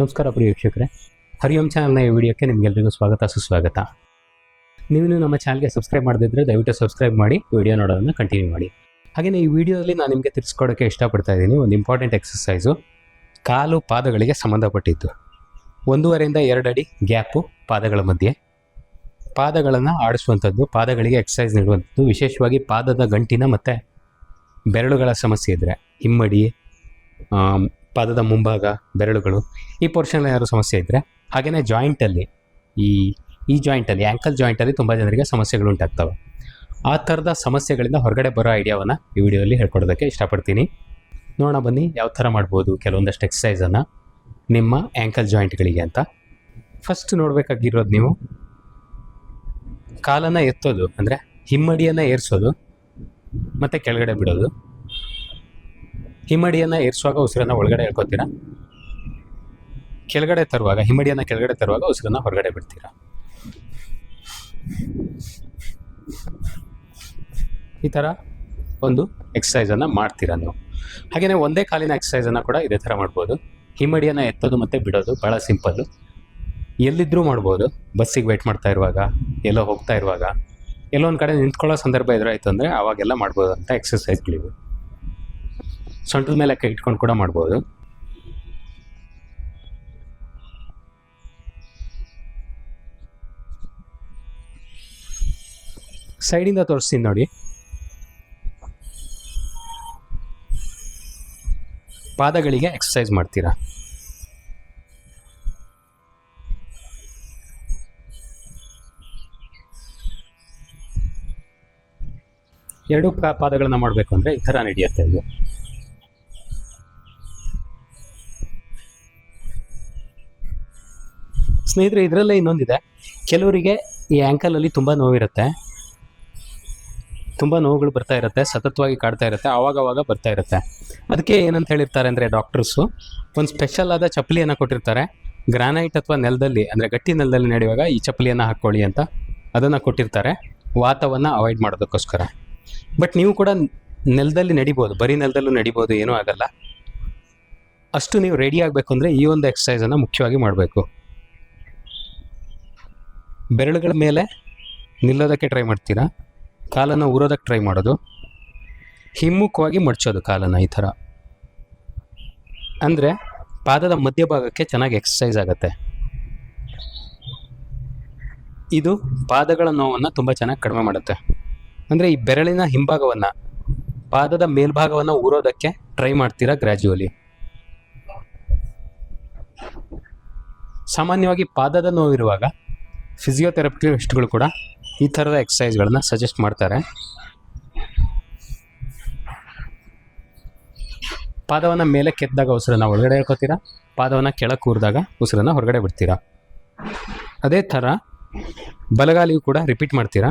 ನಮಸ್ಕಾರ ಪ್ರಿಯ ವೀಕ್ಷಕರೇ. ಹರಿಯಂ ಚಾನಲ್ನ ಈ ವಿಡಿಯೋಕ್ಕೆ ನಿಮಗೆಲ್ಲರಿಗೂ ಸ್ವಾಗತ, ಸುಸ್ವಾಗತ. ನೀವು ನಮ್ಮ ಚಾನಲ್ಗೆ ಸಬ್ಸ್ಕ್ರೈಬ್ ಮಾಡದಿದ್ದರೆ ದಯವಿಟ್ಟು ಸಬ್ಸ್ಕ್ರೈಬ್ ಮಾಡಿ, ವಿಡಿಯೋ ನೋಡೋದನ್ನು ಕಂಟಿನ್ಯೂ ಮಾಡಿ. ಹಾಗೆಯೇ ಈ ವಿಡಿಯೋದಲ್ಲಿ ನಾನು ನಿಮಗೆ ತಿಳಿಸ್ಕೊಡೋಕ್ಕೆ ಇಷ್ಟಪಡ್ತಾ ಇದ್ದೀನಿ ಒಂದು ಇಂಪಾರ್ಟೆಂಟ್ ಎಕ್ಸಸೈಸು ಕಾಲು ಪಾದಗಳಿಗೆ ಸಂಬಂಧಪಟ್ಟಿದ್ದು. ಒಂದೂವರೆಯಿಂದ ಎರಡು ಅಡಿ ಗ್ಯಾಪು ಪಾದಗಳ ಮಧ್ಯೆ. ಪಾದಗಳನ್ನು ಆಡಿಸುವಂಥದ್ದು, ಪಾದಗಳಿಗೆ ಎಕ್ಸಸೈಸ್ ನೀಡುವಂಥದ್ದು, ವಿಶೇಷವಾಗಿ ಪಾದದ ಗಂಟಿನ ಮತ್ತು ಬೆರಳುಗಳ ಸಮಸ್ಯೆ ಇದ್ದರೆ ಹಿಮ್ಮಡಿ ಪಾದದ ಮುಂಭಾಗ ಬೆರಳುಗಳು. ಈ ಪೋರ್ಷನ್ ಯಾರು ಸಮಸ್ಯೆ ಇದ್ದರೆ ಹಾಗೆಯೇ ಜಾಯಿಂಟಲ್ಲಿ ಈ ಈ ಜಾಯಿಂಟಲ್ಲಿ ಆ್ಯಂಕಲ್ ಜಾಯಿಂಟಲ್ಲಿ ತುಂಬ ಜನರಿಗೆ ಸಮಸ್ಯೆಗಳು ಉಂಟಾಗ್ತವೆ. ಆ ಥರದ ಸಮಸ್ಯೆಗಳಿಂದ ಹೊರಗಡೆ ಬರೋ ಐಡಿಯಾವನ್ನು ಈ ವಿಡಿಯೋದಲ್ಲಿ ಹೇಳ್ಕೊಡೋದಕ್ಕೆ ಇಷ್ಟಪಡ್ತೀನಿ. ನೋಡೋಣ ಬನ್ನಿ, ಯಾವ ಥರ ಮಾಡ್ಬೋದು ಕೆಲವೊಂದಷ್ಟು ಎಕ್ಸಸೈಸನ್ನು ನಿಮ್ಮ ಆ್ಯಂಕಲ್ ಜಾಯಿಂಟ್ಗಳಿಗೆ ಅಂತ. ಫಸ್ಟ್ ನೋಡಬೇಕಾಗಿರೋದು ನೀವು, ಕಾಲನ್ನು ಎತ್ತೋದು, ಅಂದರೆ ಹಿಮ್ಮಡಿಯನ್ನು ಏರಿಸೋದು, ಮತ್ತು ಕೆಳಗಡೆ ಬಿಡೋದು. ಹಿಮ್ಮಡಿಯನ್ನು ಏರಿಸುವಾಗ ಉಸಿರನ್ನು ಒಳಗಡೆ ಹೇಳ್ಕೊತೀರಾ ಕೆಳಗಡೆ ತರುವಾಗ ಹಿಮ್ಮಡಿಯನ್ನು ಕೆಳಗಡೆ ತರುವಾಗ ಉಸಿರನ್ನು ಹೊರಗಡೆ ಬಿಡ್ತೀರಾ? ಈ ಥರ ಒಂದು ಎಕ್ಸಸೈಸನ್ನು ಮಾಡ್ತೀರಾ ನೀವು. ಹಾಗೆಯೇ ಒಂದೇ ಕಾಲಿನ ಎಕ್ಸಸೈಸನ್ನು ಕೂಡ ಇದೇ ಥರ ಮಾಡ್ಬೋದು. ಹಿಮ್ಮಡಿಯನ್ನು ಎತ್ತೋದು ಮತ್ತು ಬಿಡೋದು ಭಾಳ ಸಿಂಪಲ್ಲು ಎಲ್ಲಿದ್ದರೂ ಮಾಡ್ಬೋದು. ಬಸ್ಸಿಗೆ ವೆಯ್ಟ್ ಮಾಡ್ತಾ ಇರುವಾಗ, ಎಲ್ಲೋ ಹೋಗ್ತಾ ಇರುವಾಗ, ಎಲ್ಲೋ ಒಂದು ಕಡೆ ನಿಂತ್ಕೊಳ್ಳೋ ಸಂದರ್ಭ ಎದುರಾಯಿತು ಅಂದರೆ ಆವಾಗೆಲ್ಲ ಮಾಡ್ಬೋದು ಅಂತ ಎಕ್ಸಸೈಸ್ಗಳಿವೆ ಸೊಂಟದ ಮೇಲೆ ಕೈ ಇಟ್ಕೊಂಡು ಕೂಡ ಮಾಡ್ಬೋದು. ಸೈಡಿಂದ ತೋರಿಸ್ತೀನಿ ನೋಡಿ. ಪಾದಗಳಿಗೆ ಎಕ್ಸಸೈಸ್ ಮಾಡ್ತೀರಾ? ಎರಡು ಪಾದಗಳನ್ನು ಮಾಡಬೇಕು ಅಂದರೆ ಈ ಥರ ನಡೆಯುತ್ತೆ ಇದು. ಸ್ನೇಹಿತರೆ, ಇದರಲ್ಲೇ ಇನ್ನೊಂದಿದೆ. ಕೆಲವರಿಗೆ ಈ ಆ್ಯಂಕಲಲ್ಲಿ ತುಂಬ ನೋವಿರುತ್ತೆ. ತುಂಬ ನೋವುಗಳು ಬರ್ತಾ ಇರುತ್ತೆ, ಸತತವಾಗಿ ಕಾಡ್ತಾ ಇರುತ್ತೆ ಆವಾಗವಾಗ ಬರ್ತಾ ಇರುತ್ತೆ. ಅದಕ್ಕೆ ಏನಂತ ಹೇಳಿರ್ತಾರೆ ಅಂದರೆ ಡಾಕ್ಟರ್ಸು ಒಂದು ಸ್ಪೆಷಲ್ ಆದ ಚಪ್ಪಲಿಯನ್ನು ಕೊಟ್ಟಿರ್ತಾರೆ. ಗ್ರಾನೈಟ್ ಅಥವಾ ನೆಲದಲ್ಲಿ, ಅಂದರೆ ಗಟ್ಟಿ ನೆಲದಲ್ಲಿ ನಡೆಯುವಾಗ ಈ ಚಪ್ಪಲಿಯನ್ನು ಹಾಕ್ಕೊಳ್ಳಿ ಅಂತ ಅದನ್ನು ಕೊಟ್ಟಿರ್ತಾರೆ. ವಾತವನ್ನು ಅವಾಯ್ಡ್ ಮಾಡೋದಕ್ಕೋಸ್ಕರ. ಬಟ್ ನೀವು ಕೂಡ ನೆಲದಲ್ಲಿ ನಡಿಬೋದು, ಬರೀ ನೆಲದಲ್ಲೂ ನಡಿಬೋದು, ಏನೂ ಆಗಲ್ಲ. ಅಷ್ಟು ನೀವು ರೆಡಿ ಆಗಬೇಕು ಅಂದರೆ ಈ ಒಂದು ಎಕ್ಸಸೈಸನ್ನು ಮುಖ್ಯವಾಗಿ ಮಾಡಬೇಕು. ಬೆರಳುಗಳ ಮೇಲೆ ನಿಲ್ಲೋದಕ್ಕೆ ಟ್ರೈ ಮಾಡ್ತೀರಾ? ಕಾಲನ್ನು ಊರೋದಕ್ಕೆ ಟ್ರೈ ಮಾಡೋದು? ಹಿಮ್ಮುಖವಾಗಿ ಮಡಚೋದು ಕಾಲನ್ನು ಈ ಥರ. ಅಂದರೆ ಪಾದದ ಮಧ್ಯಭಾಗಕ್ಕೆ ಚೆನ್ನಾಗಿ ಎಕ್ಸಸೈಸ್ ಆಗುತ್ತೆ. ಇದು ಪಾದಗಳ ನೋವನ್ನು ತುಂಬ ಚೆನ್ನಾಗಿ ಕಡಿಮೆ ಮಾಡುತ್ತೆ. ಅಂದರೆ ಈ ಬೆರಳಿನ ಹಿಂಭಾಗವನ್ನು, ಪಾದದ ಮೇಲ್ಭಾಗವನ್ನು ಊರೋದಕ್ಕೆ ಟ್ರೈ ಮಾಡ್ತೀರಾ ಗ್ರ್ಯಾಜುವಲಿ ಸಾಮಾನ್ಯವಾಗಿ ಪಾದದ ನೋವಿರುವಾಗ ಫಿಸಿಯೋಥೆರಪಿಸ್ಟ್ಗಳು ಕೂಡ ಈ ಥರದ ಎಕ್ಸಸೈಸ್ಗಳನ್ನ ಸಜೆಸ್ಟ್ ಮಾಡ್ತಾರೆ. ಪಾದವನ್ನು ಮೇಲೆ ಕೆತ್ತಿದಾಗ ಉಸಿರನ್ನು ಒಳಗಡೆ ಹೇಳ್ಕೊತೀರಾ ಪಾದವನ್ನು ಕೆಳಕ್ಕೆ ಕೂರಿದಾಗ ಉಸಿರನ್ನು ಹೊರಗಡೆ ಬಿಡ್ತೀರಾ? ಅದೇ ಥರ ಬಲಗಾಲಿಗೂ ಕೂಡ ರಿಪೀಟ್ ಮಾಡ್ತೀರಾ?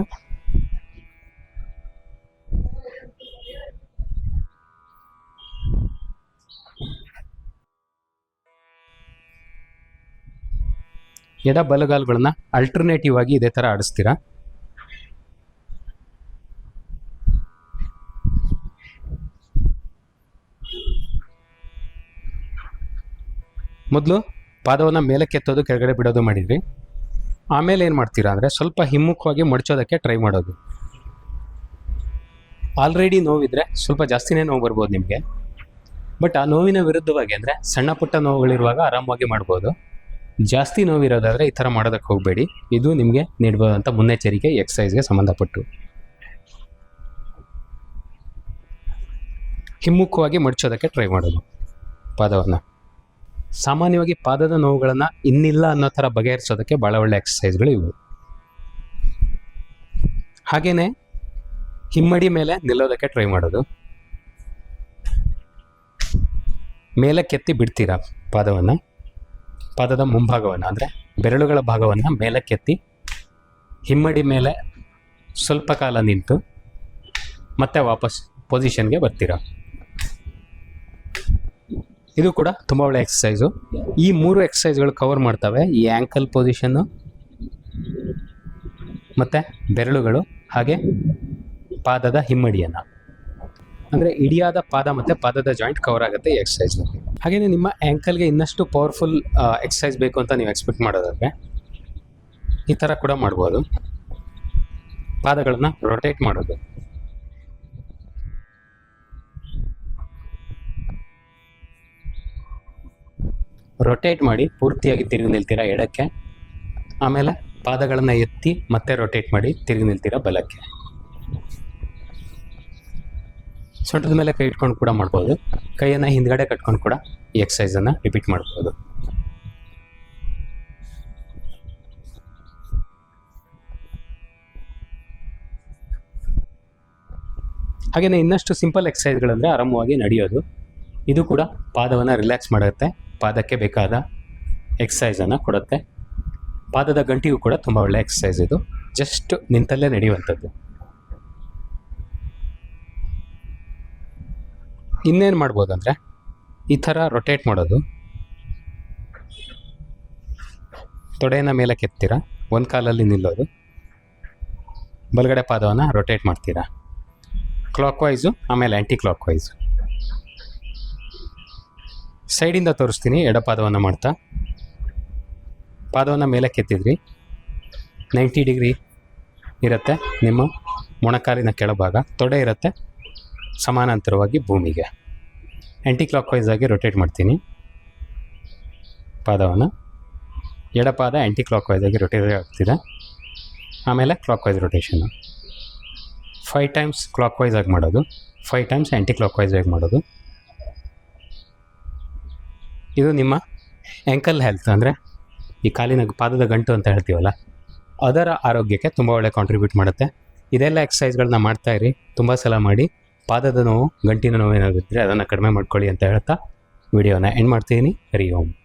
ಎಡ ಬಲಗಾಲುಗಳನ್ನ ಅಲ್ಟರ್ನೇಟಿವ್ ಆಗಿ ಇದೇ ಥರ ಆಡಿಸ್ತೀರಾ? ಮೊದಲು ಪಾದವನ್ನು ಮೇಲೆ ಕೆತ್ತೋದು ಕೆಳಗಡೆ ಬಿಡೋದು ಮಾಡಿದ್ರಿ. ಆಮೇಲೆ ಏನು ಮಾಡ್ತೀರಾ ಅಂದರೆ ಸ್ವಲ್ಪ ಹಿಮ್ಮುಖವಾಗಿ ಮಡಚೋದಕ್ಕೆ ಟ್ರೈ ಮಾಡೋದು. ಆಲ್ರೆಡಿ ನೋವಿದ್ರೆ ಸ್ವಲ್ಪ ಜಾಸ್ತಿನೇ ನೋವು ಬರ್ಬೋದು ನಿಮಗೆ. ಬಟ್ ಆ ನೋವಿನ ವಿರುದ್ಧವಾಗಿ ಅಂದರೆ ಸಣ್ಣ ಪುಟ್ಟ ನೋವುಗಳಿರುವಾಗ ಆರಾಮವಾಗಿ ಮಾಡ್ಬೋದು. ಜಾಸ್ತಿ ನೋವಿರೋದಾದರೆ ಈ ಥರ ಮಾಡೋದಕ್ಕೆ ಹೋಗಬೇಡಿ. ಇದು ನಿಮಗೆ ನೀಡಬಹುದಂಥ ಮುನ್ನೆಚ್ಚರಿಕೆ ಎಕ್ಸಸೈಸ್ಗೆ ಸಂಬಂಧಪಟ್ಟು. ಹಿಮ್ಮುಖವಾಗಿ ಮಡಚೋದಕ್ಕೆ ಟ್ರೈ ಮಾಡೋದು. ಪಾದವನ್ನು. ಸಾಮಾನ್ಯವಾಗಿ ಪಾದದ ನೋವುಗಳನ್ನು ಇನ್ನಿಲ್ಲ ಅನ್ನೋ ಥರ ಬಗೆಹರಿಸೋದಕ್ಕೆ ಭಾಳ ಒಳ್ಳೆ ಎಕ್ಸಸೈಸ್ಗಳು ಇವು. ಹಾಗೆಯೇ ಹಿಮ್ಮಡಿ ಮೇಲೆ ನಿಲ್ಲೋದಕ್ಕೆ ಟ್ರೈ ಮಾಡೋದು. ಮೇಲಕ್ಕೆತ್ತಿ ಬಿಡ್ತೀರಾ ಪಾದವನ್ನು? ಪಾದದ ಮುಂಭಾಗವನ್ನು, ಅಂದರೆ ಬೆರಳುಗಳ ಭಾಗವನ್ನು ಮೇಲಕ್ಕೆತ್ತಿ ಹಿಮ್ಮಡಿ ಮೇಲೆ ಸ್ವಲ್ಪ ಕಾಲ ನಿಂತು ಮತ್ತೆ ವಾಪಸ್ ಪೊಸಿಷನ್ಗೆ ಬರ್ತೀರ? ಇದು ಕೂಡ ತುಂಬ ಒಳ್ಳೆ ಎಕ್ಸಸೈಸು ಈ ಮೂರು ಎಕ್ಸಸೈಸ್ಗಳು ಕವರ್ ಮಾಡ್ತವೆ. ಈ ಆ್ಯಂಕಲ್ ಪೊಸಿಷನ್ನು ಮತ್ತು ಬೆರಳುಗಳು, ಹಾಗೆ ಪಾದದ ಹಿಮ್ಮಡಿಯನ್ನು. ಅಂದರೆ ಇಡಿಯಾದ ಪಾದ ಮತ್ತು ಪಾದದ ಜಾಯಿಂಟ್ ಕವರ್ ಆಗುತ್ತೆ ಈ ಎಕ್ಸಸೈಸ್ನಲ್ಲಿ ಹಾಗೆಯೇ ನಿಮ್ಮ ಆ್ಯಂಕಲ್ಗೆ ಇನ್ನಷ್ಟು ಪವರ್ಫುಲ್ ಎಕ್ಸಸೈಸ್ ಬೇಕು ಅಂತ ನೀವು ಎಕ್ಸ್ಪೆಕ್ಟ್ ಮಾಡೋದಾದರೆ ಈ ಥರ ಕೂಡ ಮಾಡ್ಬೋದು. ಪಾದಗಳನ್ನು ರೊಟೇಟ್ ಮಾಡೋದು. ರೊಟೇಟ್ ಮಾಡಿ ಪೂರ್ತಿಯಾಗಿ ತಿರುಗಿ ನಿಲ್ತೀರಾ ಎಡಕ್ಕೆ, ಆಮೇಲೆ ಪಾದಗಳನ್ನು ಎತ್ತಿ ಮತ್ತೆ ರೊಟೇಟ್ ಮಾಡಿ ತಿರುಗಿ ನಿಲ್ತೀರಾ ಬಲಕ್ಕೆ. ಸೊಂಟದ ಮೇಲೆ ಕೈ ಇಟ್ಕೊಂಡು ಕೂಡ ಮಾಡ್ಬೋದು. ಕೈಯನ್ನು ಹಿಂದ್ಗಡೆ ಕಟ್ಕೊಂಡು ಕೂಡ ಈ ಎಕ್ಸಸೈಸನ್ನು ರಿಪೀಟ್ ಮಾಡ್ಬೋದು. ಹಾಗೆಯೇ ಇನ್ನಷ್ಟು ಸಿಂಪಲ್ ಎಕ್ಸಸೈಸ್ಗಳಂದರೆ ಆರಾಮವಾಗಿ ನಡೆಯೋದು. ಇದು ಕೂಡ ಪಾದವನ್ನು ರಿಲ್ಯಾಕ್ಸ್ ಮಾಡುತ್ತೆ. ಪಾದಕ್ಕೆ ಬೇಕಾದ ಎಕ್ಸಸೈಸನ್ನು ಕೊಡುತ್ತೆ. ಪಾದದ ಗಂಟಿಗೂ ಕೂಡ ತುಂಬ ಒಳ್ಳೆಯ ಎಕ್ಸಸೈಸ್ ಇದು. ಜಸ್ಟ್ ನಿಂತಲ್ಲೇ ನಡೆಯುವಂಥದ್ದು. ಇನ್ನೇನು ಮಾಡ್ಬೋದು ಅಂದರೆ ಈ ಥರ ರೊಟೇಟ್ ಮಾಡೋದು. ತೊಡೆಯನ್ನು ಮೇಲೆ ಕೆತ್ತೀರಾ? ಒಂದು ಕಾಲಲ್ಲಿ ನಿಲ್ಲೋದು. ಬಲಗಡೆ ಪಾದವನ್ನು ರೊಟೇಟ್ ಮಾಡ್ತೀರಾ? ಕ್ಲಾಕ್ ವೈಸು ಆಮೇಲೆ ಆ್ಯಂಟಿ ಕ್ಲಾಕ್ ವೈಸು ಸೈಡಿಂದ ತೋರಿಸ್ತೀನಿ ಎಡಪಾದವನ್ನು ಮಾಡ್ತಾ. ಪಾದವನ್ನು ಮೇಲೆ ಕೆತ್ತಿದ್ರಿ. ನೈಂಟಿ ಡಿಗ್ರಿ ಇರುತ್ತೆ ನಿಮ್ಮ ಮೊಣಕಾಲಿನ ಕೆಳಭಾಗ. ತೊಡೆ ಇರುತ್ತೆ ಸಮಾನಾಂತರವಾಗಿ ಭೂಮಿಗೆ. ಆ್ಯಂಟಿ ಕ್ಲಾಕ್ ವೈಸ್ ಆಗಿ ರೊಟೇಟ್ ಮಾಡ್ತೀನಿ. ಪಾದವನ್ನು. ಎಡಪಾದ ಆ್ಯಂಟಿ ಕ್ಲಾಕ್ ವೈಸ್ ಆಗಿ ರೊಟೇಟ್ ಆಗ್ತಿದೆ. ಆಮೇಲೆ ಕ್ಲಾಕ್ ವೈಸ್ ರೊಟೇಷನ್ನು ಫೈವ್ ಟೈಮ್ಸ್ ಕ್ಲಾಕ್ ವೈಸ್ ಆಗಿ ಮಾಡೋದು. ಫೈವ್ ಟೈಮ್ಸ್ ಆ್ಯಂಟಿ ಕ್ಲಾಕ್ ವೈಸ್ ಆಗಿ ಮಾಡೋದು. ಇದು ನಿಮ್ಮ ಆ್ಯಂಕಲ್ ಹೆಲ್ತ್ ಅಂದರೆ ಈ ಕಾಲಿನ ಪಾದದ ಗಂಟು ಅಂತ ಹೇಳ್ತೀವಲ್ಲ, ಅದರ ಆರೋಗ್ಯಕ್ಕೆ ತುಂಬ ಒಳ್ಳೆ ಕಾಂಟ್ರಿಬ್ಯೂಟ್ ಮಾಡುತ್ತೆ. ಇದೆಲ್ಲ ಎಕ್ಸಸೈಸ್ಗಳನ್ನ ಮಾಡ್ತಾಯಿರಿ ತುಂಬ ಸಲ ಮಾಡಿ. ಪಾದದ ನೋವು ಗಂಟಿನ ಏನಾಗುತ್ತೆ ಅದನ್ನು ಕಡಿಮೆ ಮಾಡ್ಕೊಳ್ಳಿ ಅಂತ ಹೇಳ್ತಾ ವಿಡಿಯೋನ ಎಂಡ್ ಮಾಡ್ತೀನಿ. ಹರಿ ಓಂ.